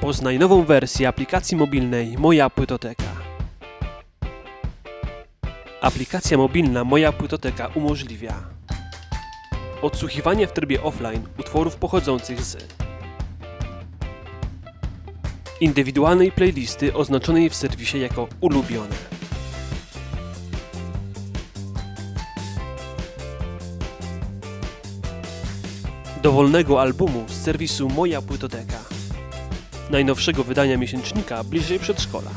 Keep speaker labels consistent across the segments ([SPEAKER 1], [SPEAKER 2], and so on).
[SPEAKER 1] Poznaj nową wersję aplikacji mobilnej Moja Płytoteka. Aplikacja mobilna Moja Płytoteka umożliwia odsłuchiwanie w trybie offline utworów pochodzących z indywidualnej playlisty oznaczonej w serwisie jako ulubione. Dowolnego albumu z serwisu Moja Płytoteka. Najnowszego wydania miesięcznika bliżej przedszkola.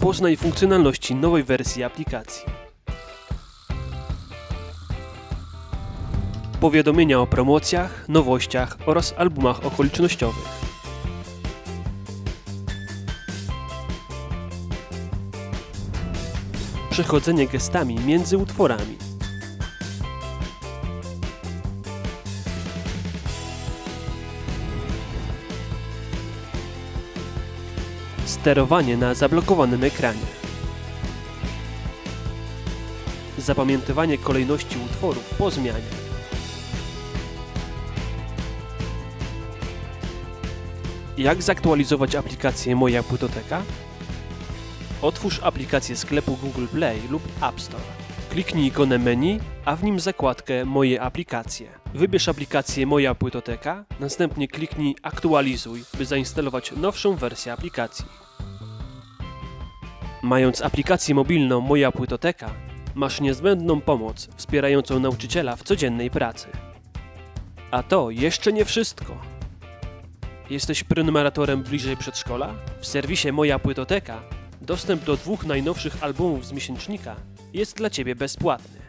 [SPEAKER 1] Poznaj funkcjonalności nowej wersji aplikacji. Powiadomienia o promocjach, nowościach oraz albumach okolicznościowych. Przechodzenie gestami między utworami. Sterowanie na zablokowanym ekranie. Zapamiętywanie kolejności utworów po zmianie. Jak zaktualizować aplikację Moja Płytoteka? Otwórz aplikację sklepu Google Play lub App Store. Kliknij ikonę menu, a w nim zakładkę Moje aplikacje. Wybierz aplikację Moja Płytoteka, następnie kliknij Aktualizuj, by zainstalować nowszą wersję aplikacji. Mając aplikację mobilną Moja Płytoteka, masz niezbędną pomoc wspierającą nauczyciela w codziennej pracy. A to jeszcze nie wszystko. Jesteś prenumeratorem bliżej przedszkola? W serwisie Moja Płytoteka dostęp do dwóch najnowszych albumów z miesięcznika jest dla Ciebie bezpłatny.